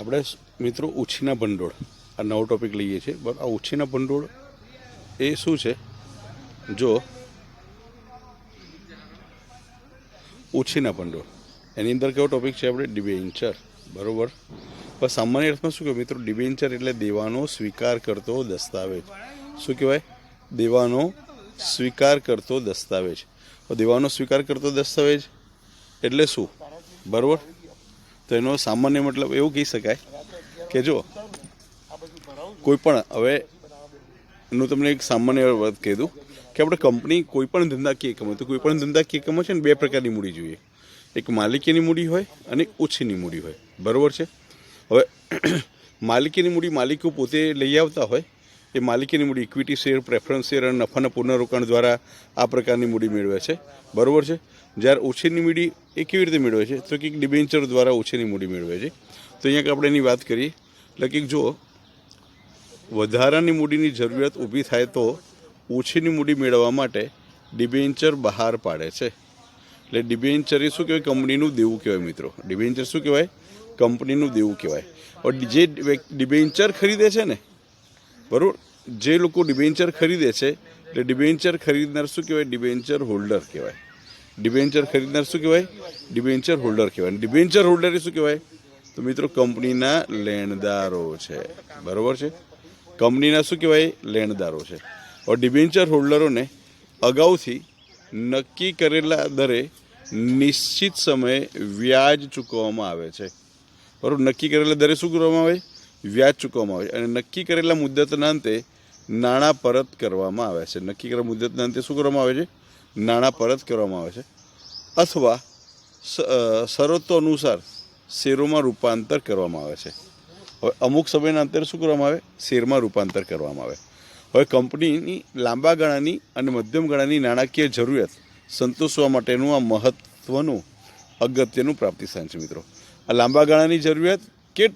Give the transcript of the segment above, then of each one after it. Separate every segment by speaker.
Speaker 1: આપણે મિત્રો, ઉછીના ભંડોળ. આ નવો ટોપિક લઈએ છીએ. બટ આ ઉછીના ભંડોળ એ શું છે? જો, ઉછીના ભંડોળ. એની અંદર કેવો ટોપિક છે આપણે? ડિબેન્ચર બરાબર? પણ સામાન્ય અર્થમાં શું કહેવાય? મિત્રો ડિબેન્ચર એટલે દેવાનો સ્વીકાર કરતો દસ્તાવેજ. શું કહેવાય? દેવાનો સ્વીકાર કરતો દસ્તાવેજ. દેવાનો સ્વીકાર કરતો દસ્તાવેજ એટલે શું? બરોબર? તો એનો સામાન્ય મતલબ એવું કહી શકાય કે જો, કોઈ પણ, હવે એનું તમને એક સામાન્ય વાત કહી દઉં કે આપણે કંપની કોઈ પણ ધંધાકીય એકમ તો કોઈ પણ ધંધાકીય એકમો છે ને બે પ્રકારની મૂડી જોઈએ. એક માલિકીની મૂડી હોય અને ઓછીની મૂડી હોય. બરાબર છે? હવે, માલિકીની મૂડી માલિકો પોતે લઈ આવતા હોય એ માલિકીની મૂડી ઇક્વિટી શેર પ્રેફરન્સ શેર અને નફાના પુનઃરોકાણ દ્વારા આ પ્રકારની મૂડી મેળવે છે. બરોબર છે? જ્યારે ઓછીની મૂડી એ કેવી રીતે મેળવે છે? તો કે ડિબેન્ચર દ્વારા ઓછીની મૂડી મેળવે છે. તો અહીંયા આપણે એની વાત કરીએ. એટલે કે જો વધારાની મૂડીની જરૂરિયાત ઊભી થાય તો ઓછીની મૂડી મેળવવા માટે ડિબેન્ચર બહાર પાડે છે. એટલે ડિબેન્ચર એ શું કહેવાય? કંપનીનું દેવું કહેવાય મિત્રો. ડિબેન્ચર શું કહેવાય? કંપનીનું દેવું કહેવાય. જે ડિબેન્ચર ખરીદે છે ને બરાબર? જે લોકો ડિબેન્ચર ખરીદે છે, એટલે ડિબેન્ચર ખરીદનાર શું કહેવાય? ડિબેન્ચર હોલ્ડર કહેવાય. ડિબેન્ચર ખરીદનાર શું કહેવાય? ડિબેન્ચર હોલ્ડર કહેવાય. ડિબેન્ચર હોલ્ડર શું કહેવાય? તો મિત્રો, કંપનીના લેણદારો છે. બરાબર છે? કંપનીના શું કહેવાય? લેણદારો છે. और ડિબેન્ચર હોલ્ડરોને અગાઉથી નક્કી કરેલા દરે નિશ્ચિત સમયે વ્યાજ ચૂકવવામાં આવે છે. બરાબર? નક્કી કરેલા દરે શું કરવામાં આવે? વ્યાજ ચૂકવવામાં આવે છે. અને નક્કી કરેલા મુદ્દતના અંતે નાણાં પરત કરવામાં આવે છે. નક્કી કરેલા મુદ્દતના અંતે શું કરવામાં આવે છે? નાણાં પરત કરવામાં આવે છે. અથવા શરતો અનુસાર શેરોમાં રૂપાંતર કરવામાં આવે છે. હવે અમુક સમયના અંતરે શું કરવામાં આવે? શેરમાં રૂપાંતર કરવામાં આવે. હવે કંપનીની લાંબા ગાળાની અને મધ્યમ ગાળાની નાણાકીય જરૂરિયાત સંતોષવા માટેનું આ મહત્વનું અગત્યનું પ્રાપ્તિ છે મિત્રો. આ લાંબા ગાળાની જરૂરિયાત કે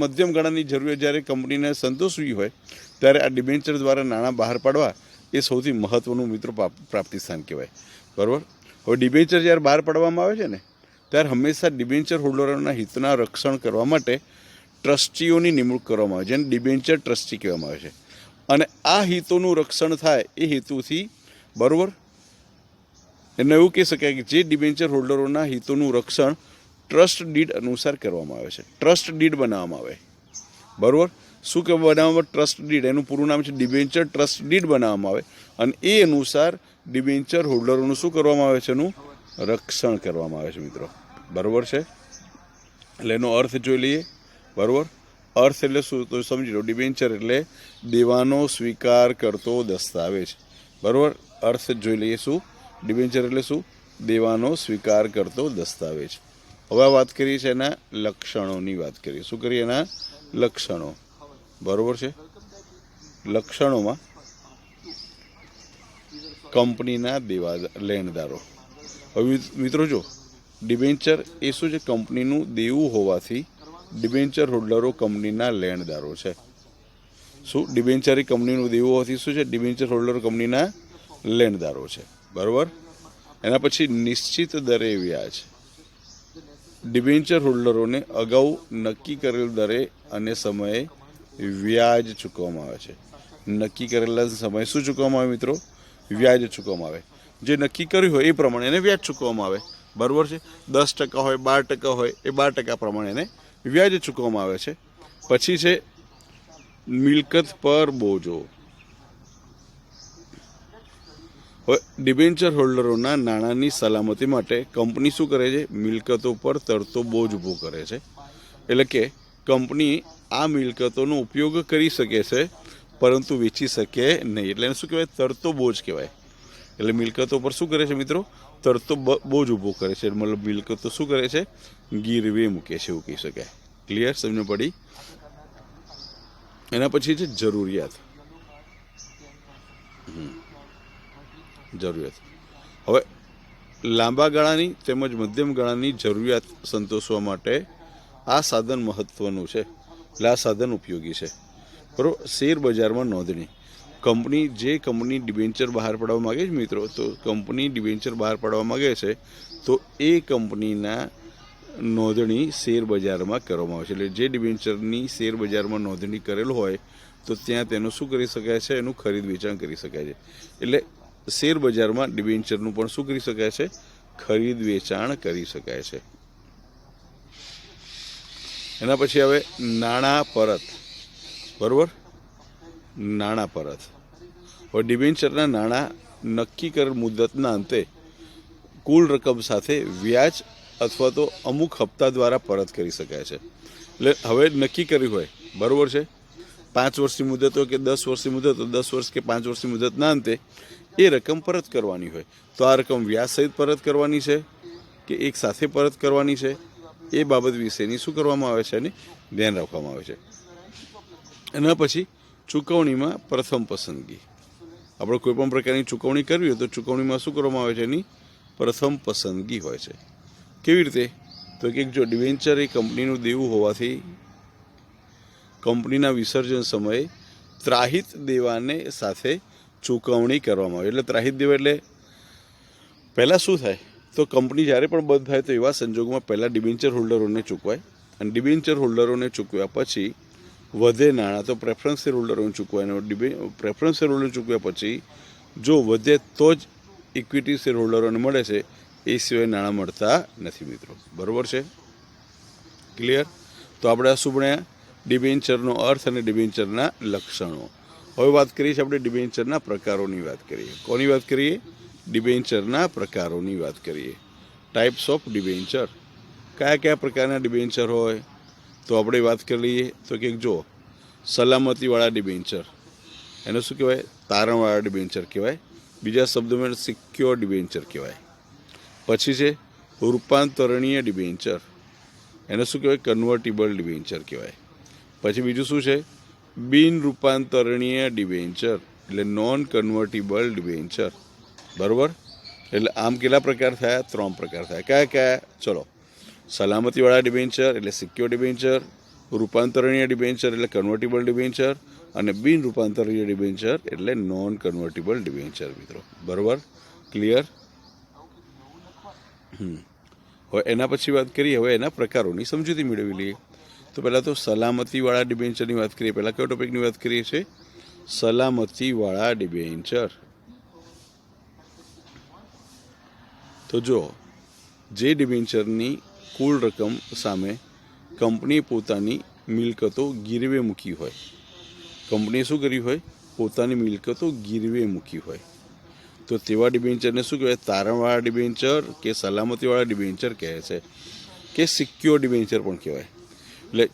Speaker 1: મધ્યમ ગાળાની જરૂરિયાત જ્યારે કંપનીને સંતોષવી હોય, ત્યારે આ ડિબેન્ચર દ્વારા નાણાં બહાર પાડવા એ સૌથી મહત્ત્વનું મિત્રો પ્રાપ્તિ સ્થાન કહેવાય. બરાબર? હવે ડિબેન્ચર જ્યારે બહાર પાડવામાં આવે છે ને, ત્યારે હંમેશા ડિબેન્ચર હોલ્ડરોના હિતના રક્ષણ કરવા માટે ટ્રસ્ટીઓની નિમણૂક કરવામાં આવે છે, જેને ડિબેન્ચર ટ્રસ્ટી કહેવામાં આવે છે. અને આ હિતોનું રક્ષણ થાય એ હેતુથી, બરાબર? એને એવું કહી શકાય કે જે ડિબેન્ચર હોલ્ડરોના હિતોનું રક્ષણ ટ્રસ્ટ ડીડ અનુસાર કરવામાં આવે છે. ટ્રસ્ટ ડીડ બનાવવામાં આવે. બરાબર? શું કે બનાવવામાં ટ્રસ્ટ ડીડ. એનું પૂરું નામ છે ડિબેન્ચર ટ્રસ્ટ ડીડ બનાવવામાં આવે. અને એ અનુસાર ડિબેન્ચર હોલ્ડરોનું શું કરવામાં આવે છે એનું? રક્ષણ કરવામાં આવે છે મિત્રો. બરાબર છે? એટલે એનો અર્થ જોઈ લઈએ. બરાબર? અર્થ એટલે શું? તો સમજી લો, ડિબેન્ચર એટલે દેવાનો સ્વીકાર કરતો દસ્તાવેજ. બરાબર? અર્થ જોઈ લઈએ શું? ડિબેન્ચર એટલે શું? દેવાનો સ્વીકાર કરતો દસ્તાવેજ. હવે વાત કરીએ છીએ એના લક્ષણોની વાત કરીએ. શું કરીએ એના લક્ષણો? બરાબર છે? લક્ષણોમાં કંપનીના દેવા, લેણદારો. હવે મિત્રો જો, ડિબેન્ચર એ શું છે? કંપનીનું દેવું હોવાથી ડિબેન્ચર હોલ્ડરો કંપનીના લેણદારો છે. શું? ડિબેન્ચર એ કંપનીનું દેવું હોવાથી શું છે? ડિબેન્ચર હોલ્ડરો કંપનીના લેણદારો છે. બરાબર? એના પછી નિશ્ચિત દરે વ્યાજ. ડિબેન્ચર હોલ્ડરોને અગાઉ નક્કી કરેલ દરે અને સમયે વ્યાજ ચૂકવવામાં આવે છે. નક્કી કરેલા સમયે શું ચૂકવવામાં આવે મિત્રો? વ્યાજ ચૂકવવામાં આવે. જે નક્કી કર્યું હોય એ પ્રમાણે એને વ્યાજ ચૂકવવામાં આવે. બરાબર છે? દસ ટકા હોય, બાર ટકા હોય, એ બાર ટકા પ્રમાણે એને વ્યાજ ચૂકવવામાં આવે છે. પછી છે મિલકત પર બોજો હવે ડિબેન્ચર હોલ્ડરોના નાણાંની સલામતી માટે કંપની શું કરે છે? મિલકતો પર તરતો બોજ ઊભો કરે છે. એટલે કે, કંપની આ મિલકતોનો ઉપયોગ કરી શકે છે, પરંતુ વેચી શકે નહીં. એટલે એને શું કહેવાય? તરતો બોજ કહેવાય. એટલે મિલકતો પર શું કરે છે મિત્રો? તરતો બોજ ઊભો કરે છે. મતલબ મિલકતો શું કરે છે? ગીરવે મૂકે છે એવું કહી શકાય. ક્લિયર સમજ પડી? એના પછી છે જરૂરિયાત. જરૂરિયાત. હવે, લાંબા ગાળાની તેમજ મધ્યમ ગાળાની જરૂરિયાત સંતોષવા માટે આ સાધન મહત્વનું છે. એટલે આ સાધન ઉપયોગી છે. બરાબર? શેર બજારમાં નોંધણી. કંપની જે કંપની ડિબેન્ચર બહાર પાડવા માગે છે મિત્રો, તો કંપની ડિબેન્ચર બહાર પાડવા માગે છે, તો એ કંપનીના નોંધણી શેર બજારમાં કરવામાં આવે છે. એટલે જે ડિબેન્ચરની શેર બજારમાં નોંધણી કરેલ હોય, તો ત્યાં તેનું શું કરી શકાય છે? એનું ખરીદ વેચાણ કરી શકાય છે. એટલે શેર બજારમાં ડિબેન્ચરનું પણ શું કરી શકાય છે? ખરીદ વેચાણ કરી શકાય છે. એના પછી હવે નાણાં પરત. બરાબર? નાણાં પરત. હવે ડિબેન્ચરના નાણાં નક્કી કરેલ મુદતના અંતે કુલ રકમ સાથે વ્યાજ અથવા તો અમુક હપ્તા દ્વારા પરત કરી શકાય છે. એટલે હવે નક્કી કર્યું હોય. બરાબર છે? પાંચ વર્ષની મુદત હોય કે દસ વર્ષની મુદત દસ વર્ષ કે પાંચ વર્ષની મુદતના અંતે એ રકમ પરત કરવાની હોય. તો આ રકમ વ્યાજ સહિત પરત કરવાની છે કે એક સાથે પરત કરવાની છે? એ બાબત વિશેની શું કરવામાં આવે છે એની ધ્યાન રાખવામાં આવે છે. એના પછી ચૂકવણીમાં પ્રથમ પસંદગી. આપણે કોઈપણ પ્રકારની ચૂકવણી કરવી હોય તો ચૂકવણીમાં શું કરવામાં આવે છે? એની પ્રથમ પસંદગી હોય છે. કેવી રીતે? તો કે જો ડિવેન્ચર એ કંપનીનું દેવું હોવાથી કંપનીના વિસર્જન સમયે ત્રાહિત દેવાને સાથે ચૂકવણી કરવામાં આવે. એટલે ત્રાહિત દેવા એટલે પહેલાં શું થાય? તો કંપની જ્યારે પણ બંધ થાય તો એવા સંજોગોમાં પહેલાં ડિબેન્ચર હોલ્ડરોને ચૂકવાય અને ડિબેન્ચર હોલ્ડરોને ચૂકવ્યા પછી વધે નાણાં. તો પ્રેફરન્સ શેર હોલ્ડરોને ચૂકવાય અને ડિબે પ્રેફરન્સ શેર હોલ્ડરને ચૂકવ્યા પછી જો વધે તો જ ઇક્વિટી શેર હોલ્ડરોને મળે છે. એ સિવાય નાણાં મળતા નથી મિત્રો. બરાબર છે? ક્લિયર તો આપણે શું ભણ્યા ડિબેન્ચરનો અર્થ અને ડિબેન્ચરના લક્ષણો. હવે વાત કરીએ છીએ આપણે ડિબેન્ચરના પ્રકારોની વાત કરીએ. કોની વાત કરીએ? ડિબેન્ચરના પ્રકારોની વાત કરીએ. ટાઈપ્સ ઓફ ડિબેન્ચર કયા કયા પ્રકારના ડિબેન્ચર હોય? તો આપણે વાત કરી લઈએ. તો કે જો, સલામતીવાળા ડિબેન્ચર એને શું કહેવાય? તારણવાળા ડિબેન્ચર કહેવાય. બીજા શબ્દોમાં સિક્યોર ડિબેન્ચર કહેવાય. પછી છે, રૂપાંતરણીય ડિબેન્ચર એને શું કહેવાય? કન્વર્ટેબલ ડિબેન્ચર કહેવાય. પછી બીજું શું છે? બિન રૂપાંતરણીય ડિબેન્ચર એટલે નોન કન્વર્ટિબલ ડિબેન્ચર બરાબર? એટલે આમ કેટલા પ્રકાર થયા? ત્રણ પ્રકાર થયા. કયા કયા? ચલો. સલામતીવાળા ડિબેન્ચર એટલે સિક્યોર ડિબેન્ચર રૂપાંતરણીય ડિબેન્ચર એટલે કન્વર્ટિબલ ડિબેન્ચર અને બિન રૂપાંતરણીય ડિબેન્ચર એટલે નોન કન્વર્ટિબલ ડિબેન્ચર મિત્રો. બરાબર? ક્લિયર હવે એના પછી વાત કરીએ. હવે એના પ્રકારોની સમજૂતી મેળવી લઈએ. તો પહેલાં તો સલામતીવાળા ડિબેન્ચરની વાત કરીએ. પહેલાં કયો ટોપિકની વાત કરીએ છીએ? સલામતીવાળા ડિબેન્ચર તો જો જે ડિબેન્ચરની કુલ રકમ સામે કંપનીએ પોતાની મિલકતો ગીરવે મૂકી હોય. કંપનીએ શું કર્યું હોય? પોતાની મિલકતો ગીરવે મૂકી હોય. તો તેવા ડિબેન્ચરને શું કહેવાય? તારણવાળા ડિબેન્ચર કે સલામતીવાળા ડિબેન્ચર કહે છે? કે સિક્યોર ડિબેન્ચર પણ કહેવાય. એટલે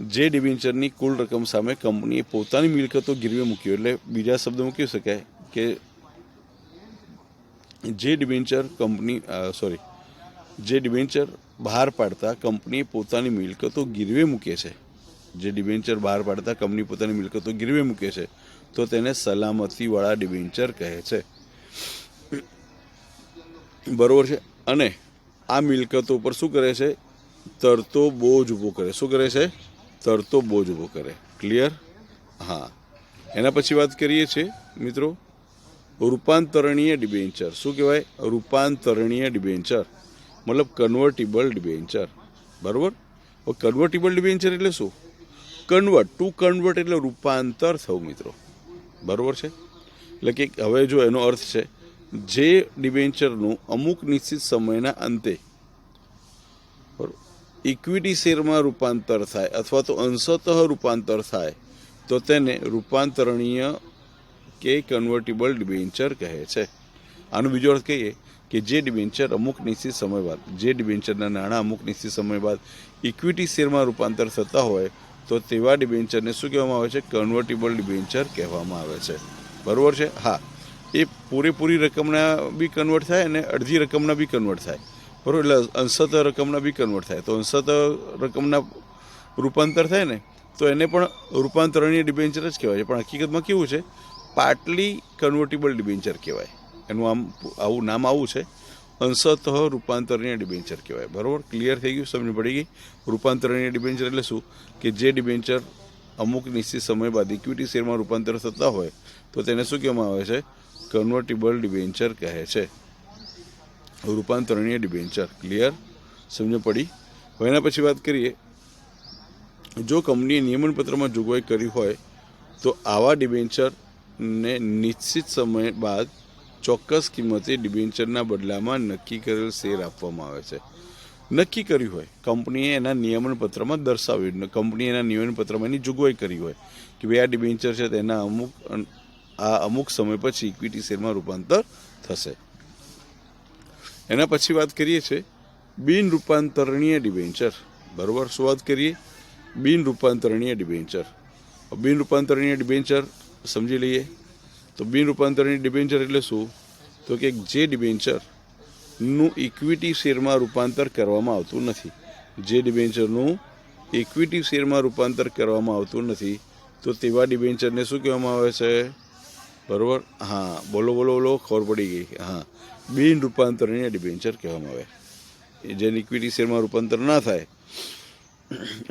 Speaker 1: જે ડિબેન્ચરની કુલ રકમ સામે કંપનીએ પોતાની મિલકતો ગીરવે મૂકી એટલે બીજા શબ્દમાં કહી શકાય કે જે ડિબેન્ચર કંપની સોરી જે ડિબેન્ચર બહાર પાડતા કંપની પોતાની મિલકતો ગીરવે મૂકે છે, જે ડિબેન્ચર બહાર પાડતા કંપની પોતાની મિલકતો ગીરવે મૂકે છે, તો તેને સલામતીવાળા ડિબેન્ચર કહે છે. બરોબર છે? અને આ મિલકતો ઉપર શું કરે છે? તરતો બોજ ઊભો કરે. શું કરે છે? તરતો બોજ ઊભો કરે. ક્લિયર હા. એના પછી વાત કરીએ છીએ, મિત્રો. રૂપાંતરણીય ડિબેન્ચર શું કહેવાય? રૂપાંતરણીય ડિબેન્ચર મતલબ કન્વર્ટિબલ ડિબેન્ચર બરાબર? કન્વર્ટિબલ ડિબેન્ચર એટલે શું? કન્વર્ટ ટુ કન્વર્ટ એટલે રૂપાંતર થવું, મિત્રો. બરાબર છે? એટલે કે હવે જો એનો અર્થ છે, જે ડિબેન્ચરનું અમુક નિશ્ચિત સમયના અંતે ઇક્વિટી શેરમાં રૂપાંતર થાય અથવા તો અંશતઃ રૂપાંતર થાય, તો તેને રૂપાંતરણીય કે કન્વર્ટિબલ ડિબેન્ચર કહે છે. આનો બીજો અર્થ કહીએ કે જે ડિબેન્ચર અમુક નિશ્ચિત સમય બાદ, જે ડિબેન્ચરના નાણાં અમુક નિશ્ચિત સમય બાદ ઇક્વિટી શેરમાં રૂપાંતર થતા હોય, તો તેવા ડિબેન્ચરને શું કહેવામાં આવે છે? કન્વર્ટિબલ ડિબેન્ચર કહેવામાં આવે છે. બરાબર છે? હા. એ પૂરેપૂરી રકમના બી કન્વર્ટ થાય અને અડધી રકમના બી કન્વર્ટ થાય. બરાબર, એટલે અંશત રકમના બી કન્વર્ટ થાય. તો અંશત રકમના રૂપાંતર થાય ને, તો એને પણ રૂપાંતરણીય ડિબેન્ચર જ કહેવાય છે. પણ હકીકતમાં કેવું છે? પાટલી કન્વર્ટિબલ ડિબેન્ચર કહેવાય. એનું આમ આવું નામ આવું છે. અંશતઃ રૂપાંતરણીય ડિબેન્ચર કહેવાય. બરાબર? ક્લિયર થઈ ગયું? સમજ પડી ગઈ? રૂપાંતરણીય ડિબેન્ચર એટલે શું? કે જે ડિબેન્ચર અમુક નિશ્ચિત સમય બાદ ઇક્વિટી શેરમાં રૂપાંતર થતા હોય, તો તેને શું કહેવામાં આવે છે? કન્વર્ટિબલ ડિબેન્ચર કહે છે. રૂપાંતરણીય ડિબેન્ચર ક્લિયર સમજ પડી? હવે એના પછી વાત કરીએ. જો કંપનીએ નિયમનપત્રમાં જોગવાઈ કરી હોય, તો આવા ડિબેન્ચરને નિશ્ચિત સમય બાદ ચોક્કસ કિંમતે ડિબેન્ચરના બદલામાં નક્કી કરેલ શેર આપવામાં આવે છે. નક્કી કર્યું હોય, કંપનીએ એના નિયમનપત્રમાં દર્શાવ્યું કંપનીએ એના નિયમનપત્રમાં એની જોગવાઈ કરી હોય, કે ભાઈ આ ડિબેન્ચર છે, તેના અમુક આ અમુક સમય પછી ઇક્વિટી શેરમાં રૂપાંતર થશે. એના પછી વાત કરીએ છે, બિન રૂપાંતરણીય ડિબેન્ચર. બરોબર, શું વાત કરીએ? બિન રૂપાંતરણીય ડિબેન્ચર. બિન રૂપાંતરણીય ડિબેન્ચર સમજી લઈએ. તો બિન રૂપાંતરણીય ડિબેન્ચર એટલે શું? તો કે જે ડિબેન્ચરનું ઇક્વિટી શેરમાં રૂપાંતર કરવામાં આવતું નથી. જે ડિબેન્ચરનું ઇક્વિટી શેરમાં રૂપાંતર કરવામાં આવતું નથી, તો તેવા ડિબેન્ચરને શું કહેવામાં આવે છે? બરોબર? હા, બોલો બોલો બોલો, ખબર પડી ગઈ. હા. બિન રૂપાંતરણીય ડિબેન્ચર કહેવામાં આવે. જેને ઇક્વિટી શેરમાં રૂપાંતર ના થાય,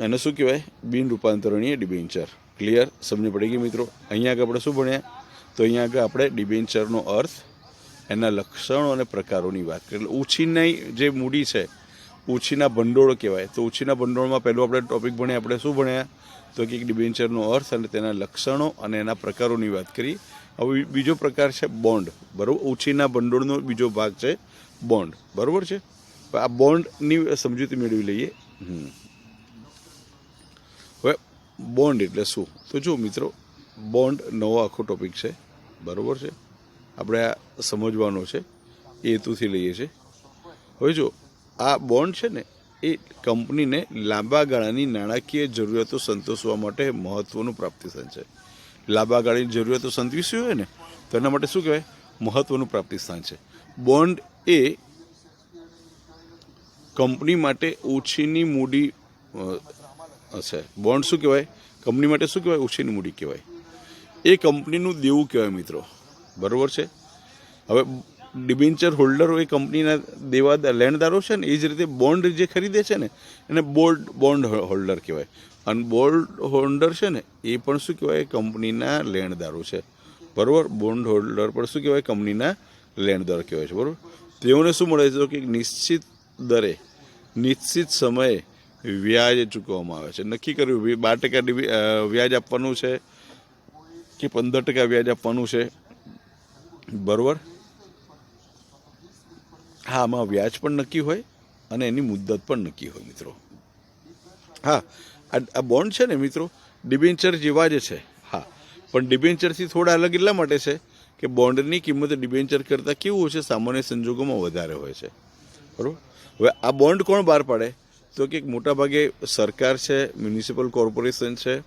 Speaker 1: એને શું કહેવાય? બિન રૂપાંતરણીય ડિબેન્ચર ક્લિયર સમજ પડી ગઈ મિત્રો? અહીંયા આગળ આપણે શું ભણ્યા? તો અહીંયા આગળ આપણે ડિબેન્ચરનો અર્થ, એના લક્ષણો અને પ્રકારોની વાત કરીએ. એટલે ઉછીની જે મૂડી છે, ઉછીના ભંડોળ કહેવાય. તો ઉછીના ભંડોળમાં પહેલું આપણે ટોપિક ભણ્યા આપણે શું ભણ્યા? તો કે ડિબેન્ચરનો અર્થ અને તેના લક્ષણો અને એના પ્રકારોની વાત કરી હવે બીજો પ્રકાર છે બોન્ડ બરાબર? ઓછીના ભંડોળનો બીજો ભાગ છે બોન્ડ બરાબર છે? આ બોન્ડની સમજૂતી મેળવી લઈએ. હવે બોન્ડ એટલે શું? તો જો મિત્રો બોન્ડ નવો આખો ટોપિક છે. બરાબર છે? આપણે આ સમજવાનો છે, એ હેતુથી લઈએ છીએ. હવે જો આ બોન્ડ છે ને, એ કંપનીને લાંબા ગાળાની નાણાકીય જરૂરિયાતો સંતોષવા માટે મહત્ત્વનું પ્રાપ્તિસ્થાન છે. લાંબા ગાળાની જરૂરિયાતો સંતોષવી હોય ને, તો એના માટે શું કહેવાય? મહત્વનું પ્રાપ્તિસ્થાન છે. બોન્ડ એ કંપની માટે ઓછીની મૂડી છે. બોન્ડ શું કહેવાય? કંપની માટે શું કહેવાય? ઓછીની મૂડી કહેવાય. એ કંપનીનું દેવું કહેવાય મિત્રો. બરાબર છે? હવે ડિબેન્ચર હોલ્ડરો એ કંપનીના દેવા લેણદારો છે ને, એ જ રીતે બોન્ડ જે ખરીદે છે ને, એને બોલ્ડ બોન્ડ હોલ્ડર કહેવાય. અને બોન્ડ હોલ્ડર છે ને, એ પણ શું કહેવાય? કંપનીના લેણદારો છે. બરાબર? બોન્ડ હોલ્ડર પણ શું કહેવાય? કંપનીના લેણદાર કહેવાય છે. બરાબર? તેઓને શું મળે છે? કે નિશ્ચિત દરે, નિશ્ચિત સમયે વ્યાજ ચૂકવવામાં આવે છે. નક્કી કર્યું બાર ટકા વ્યાજ આપવાનું છે કે પંદર ટકા વ્યાજ આપવાનું છે? બરોબર? હા, આમાં વ્યાજ પણ નક્કી હોય અને એની મુદ્દત પણ નક્કી હોય, મિત્રો. હા, આ બોન્ડ છે ને, મિત્રો ડિબેન્ચર જેવા જ છે. હા, પણ ડિબેન્ચરથી થોડા અલગ એટલા માટે છે કે બોન્ડની કિંમત ડિબેન્ચર કરતાં કેવું હોય છે સામાન્ય સંજોગોમાં વધારે હોય છે. બરાબર? હવે આ બોન્ડ કોણ બહાર પાડે? તો કે મોટાભાગે સરકાર છે મ્યુનિસિપલ કોર્પોરેશન છે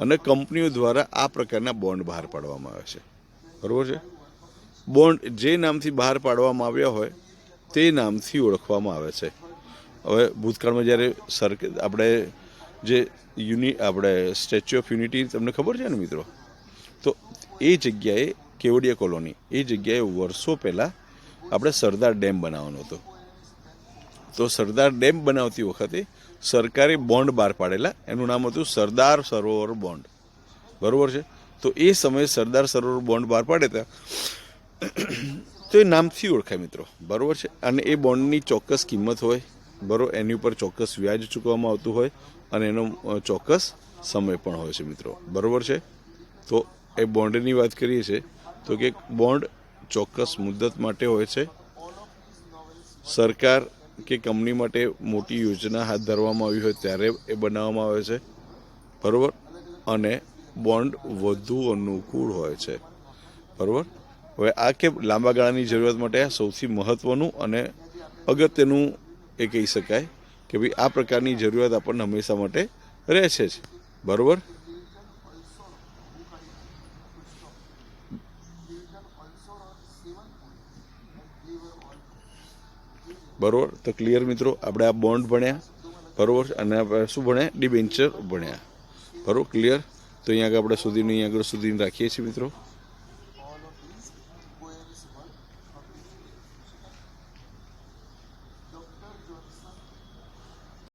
Speaker 1: અને કંપનીઓ દ્વારા આ પ્રકારના બોન્ડ બહાર પાડવામાં આવે છે. બરાબર છે? બોન્ડ જે નામથી બહાર પાડવામાં આવ્યા હોય તે નામથી ઓળખવામાં આવે છે. હવે ભૂતકાળમાં જ્યારે સર આપણે જે યુનિ, આપણે સ્ટેચ્યુ ઓફ યુનિટી તમને ખબર છે ને મિત્રો? તો એ જગ્યાએ કેવડિયા કોલોની, એ જગ્યાએ વર્ષો પહેલાં આપણે સરદાર ડેમ બનાવવાનો હતો. તો સરદાર ડેમ બનાવતી વખતે સરકારે બોન્ડ બહાર પાડેલા, એનું નામ હતું સરદાર સરોવર બોન્ડ. બરાબર છે? તો એ સમયે સરદાર સરોવર બોન્ડ બહાર પાડે હતા તો એ નામથી ઓળખાય મિત્રો. બરાબર છે? અને એ બોન્ડની ચોક્કસ કિંમત હોય બરાબર એની ઉપર ચોક્કસ વ્યાજ ચૂકવવામાં આવતું હોય અને એનો ચોક્કસ સમય પણ હોય છે મિત્રો. બરાબર છે? તો એ બોન્ડની વાત કરીએ છીએ તો કે બોન્ડ ચોક્કસ મુદ્દત માટે હોય છે. સરકાર કે કંપની માટે મોટી યોજના હાથ ધરવામાં આવી હોય ત્યારે એ બનાવવામાં આવે છે. બરાબર? અને બોન્ડ વધુ અનુકૂળ હોય છે. બરોબર? હવે આ કે લાંબા ગાળાની જરૂરિયાત માટે સૌથી મહત્વનું અને અગત્યનું એ કહી શકાય કે ભાઈ આ પ્રકારની જરૂરિયાત આપણને હંમેશા માટે રહેશે જ. બરોબર? બરોબર? તો ક્લિયર મિત્રો, આપણે આ બોન્ડ ભણ્યા, બરોબર? અને આપણે શું ભણ્યા? ડિબેન્ચર ભણ્યા. બરોબર? ક્લિયર તો અહીંયા આગળ આપણે સુધીની આગળ સુધી રાખીએ છીએ મિત્રો.